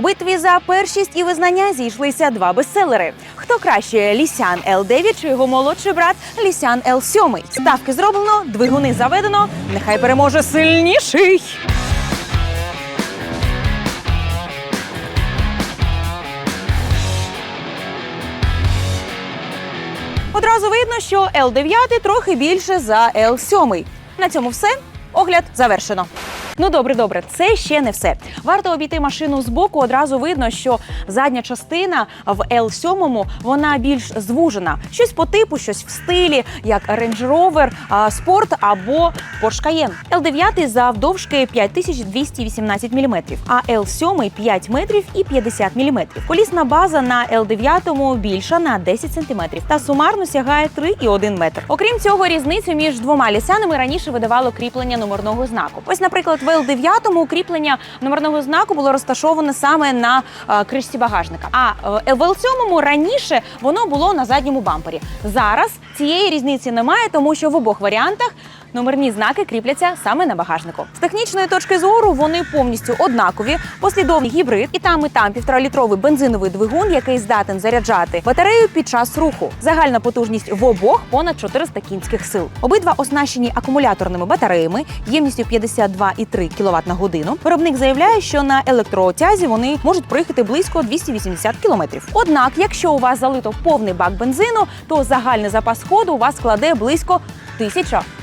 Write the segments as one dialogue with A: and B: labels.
A: У битві за першість і визнання зійшлися два бестселери. Хто краще Лісян Л9 чи його молодший брат Лісян Л7? Ставки зроблено, двигуни заведено. Нехай переможе сильніший. Одразу видно, що Л9 трохи більше за Л7. На цьому все. Огляд завершено. Ну добре, добре, це ще не все. Варто обійти машину з боку. Одразу видно, що задня частина в L7 вона більш звужена. Щось по типу, щось в стилі, як Range Rover Sport або Porsche Cayenne. L9 завдовжки 5218 мм, а L7 5 метрів і 50 мм. Колісна база на L9 більша на 10 см та сумарно сягає 3,1 метр. Окрім цього, різницю між двома лісянами раніше видавало кріплення номерного знаку. Ось, наприклад, в L9 укріплення номерного знаку було розташоване саме на е, кришці багажника. А е, в L7 раніше воно було на задньому бампері. Зараз цієї різниці немає, тому що в обох варіантах. Номерні знаки кріпляться саме на багажнику. З технічної точки зору вони повністю однакові. Послідовний гібрид, і там, і там півторалітровий бензиновий двигун, який здатен заряджати батарею під час руху. Загальна потужність в обох понад 400 кінських сил. Обидва оснащені акумуляторними батареями ємністю 52,3 кВт на годину. Виробник заявляє, що на електроотязі вони можуть проїхати близько 280 км. Однак, якщо у вас залито повний бак бензину, то загальний запас ходу у вас складе близько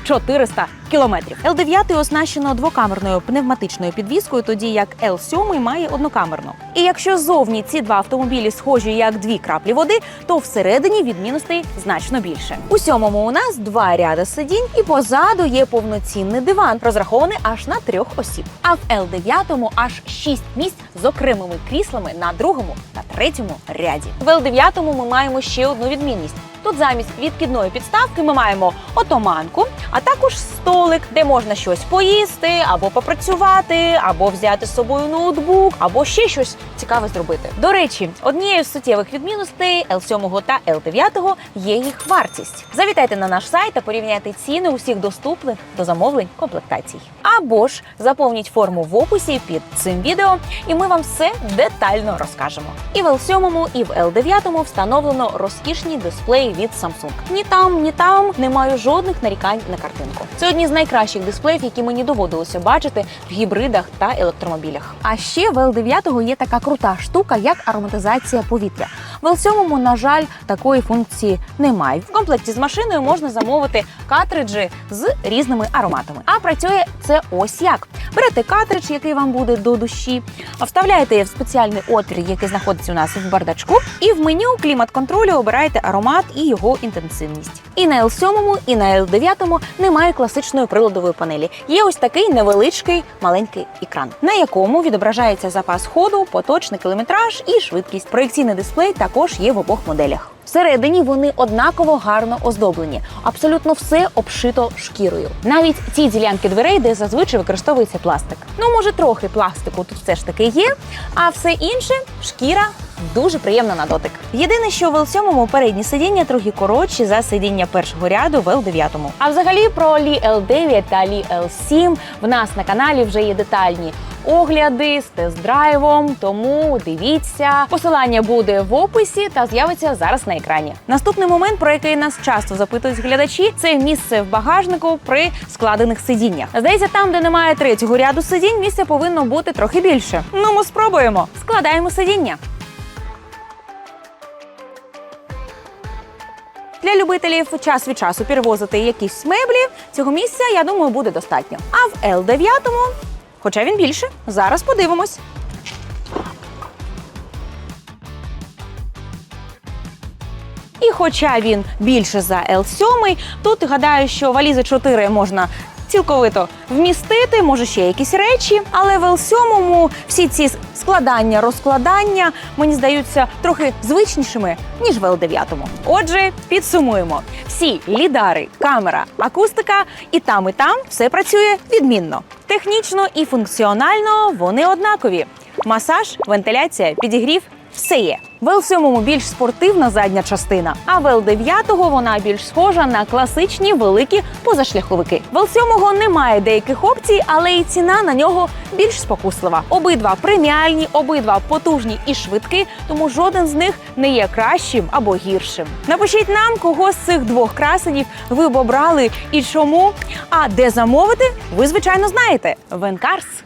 A: 1400 кілометрів. Л9 оснащено двокамерною пневматичною підвіскою, тоді як Л7 має однокамерну. І якщо зовні ці два автомобілі схожі як дві краплі води, то всередині відмінностей значно більше. У сьомому у нас два ряди сидінь, і позаду є повноцінний диван, розрахований аж на трьох осіб. А в Л9 аж шість місць з окремими кріслами на другому та третьому ряді. В Л9 ми маємо ще одну відмінність. Тут замість відкидної підставки ми маємо отоманку, а також столик, де можна щось поїсти, або попрацювати, або взяти з собою ноутбук, або ще щось цікаве зробити. До речі, однією з суттєвих відмінностей L7 та L9 є їх вартість. Завітайте на наш сайт та порівняйте ціни усіх доступних до замовлень комплектацій. Або ж заповніть форму в описі під цим відео, і ми вам все детально розкажемо. І в L7, і в L9 встановлено розкішні дисплеї від Samsung. Ні там, ні там немає жодних нарікань на картинку. Це одні з найкращих дисплеїв, які мені доводилося бачити в гібридах та електромобілях. А ще в L9 є така крута штука, як ароматизація повітря. В L7, на жаль, такої функції немає. В комплекті з машиною можна замовити картриджі з різними ароматами. А працює це ось як: берете картридж, який вам буде до душі, вставляєте в спеціальний отвір, який знаходиться у нас в бардачку, і в меню клімат-контролю обираєте аромат і його інтенсивність. І на L7, і на L9 немає класичної приладової панелі. Є ось такий невеличкий маленький екран, на якому відображається запас ходу, поточний кілометраж і швидкість. Проєкційний дисплей також є в обох моделях. Всередині вони однаково гарно оздоблені. Абсолютно все обшито шкірою. Навіть ті ділянки дверей, де зазвичай використовується пластик. Ну, може, трохи пластику тут все ж таки є, а все інше шкіра. Дуже приємна на дотик. Єдине, що в L7 передні сидіння трохи коротші за сидіння першого ряду в L9. А взагалі про Лі L9 та Лі L7 в нас на каналі вже є детальні огляди з тест-драйвом. Тому дивіться, посилання буде в описі та з'явиться зараз на екрані. Наступний момент, про який нас часто запитують глядачі, це місце в багажнику при складених сидіннях. Здається, там, де немає третього ряду сидінь, місця повинно бути трохи більше. Ну, ми спробуємо. Складаємо сидіння. Для любителів час від часу перевозити якісь меблі, цього місця, я думаю, буде достатньо. А в L9, хоча він більше, зараз подивимось. І хоча він більше за L7, тут гадаю, що валізи 4 можна цілковито вмістити, може ще якісь речі. Але в L7 всі ці складання, розкладання мені здаються трохи звичнішими, ніж в L9. Отже, підсумуємо: всі лідари, камера, акустика, і там, і там все працює відмінно. Технічно і функціонально вони однакові. Масаж, вентиляція, підігрів Все є. В L7 більш спортивна задня частина, а в L9 вона більш схожа на класичні великі позашляховики. В L7 немає деяких опцій, але і ціна на нього більш спокуслива. Обидва преміальні, обидва потужні і швидкі, тому жоден з них не є кращим або гіршим. Напишіть нам, кого з цих двох красенів ви б обрали і чому. А де замовити, ви звичайно знаєте. Венкарс.